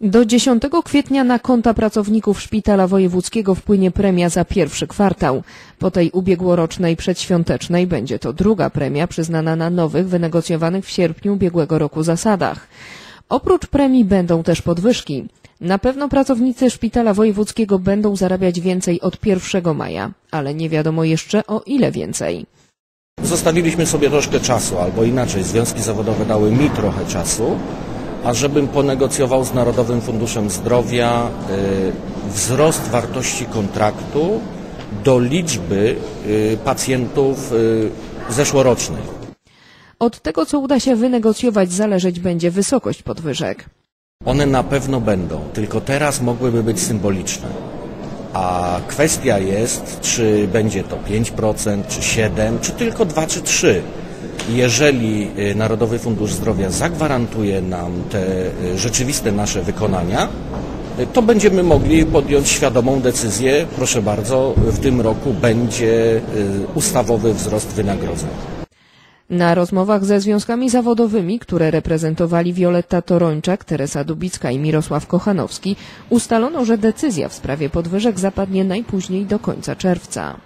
Do 10 kwietnia na konta pracowników Szpitala Wojewódzkiego wpłynie premia za pierwszy kwartał. Po tej ubiegłorocznej przedświątecznej będzie to druga premia przyznana na nowych, wynegocjowanych w sierpniu ubiegłego roku zasadach. Oprócz premii będą też podwyżki. Na pewno pracownicy Szpitala Wojewódzkiego będą zarabiać więcej od 1 maja, ale nie wiadomo jeszcze o ile więcej. Zostawiliśmy sobie troszkę czasu, albo inaczej, związki zawodowe dały mi trochę czasu, ażebym ponegocjował z Narodowym Funduszem Zdrowia y, wzrost wartości kontraktu do liczby y, pacjentów y, zeszłorocznej. Od tego, co uda się wynegocjować, zależeć będzie wysokość podwyżek. One na pewno będą, tylko teraz mogłyby być symboliczne. A kwestia jest, czy będzie to 5%, czy 7%, czy tylko 2 czy 3%. Jeżeli y, Narodowy Fundusz Zdrowia zagwarantuje nam te y, rzeczywiste nasze wykonania, y, to będziemy mogli podjąć świadomą decyzję. Proszę bardzo, w tym roku będzie ustawowy wzrost wynagrodzeń. Na rozmowach ze związkami zawodowymi, które reprezentowali Wioletta Torończak, Teresa Dubicka i Mirosław Kochanowski, ustalono, że decyzja w sprawie podwyżek zapadnie najpóźniej do końca czerwca.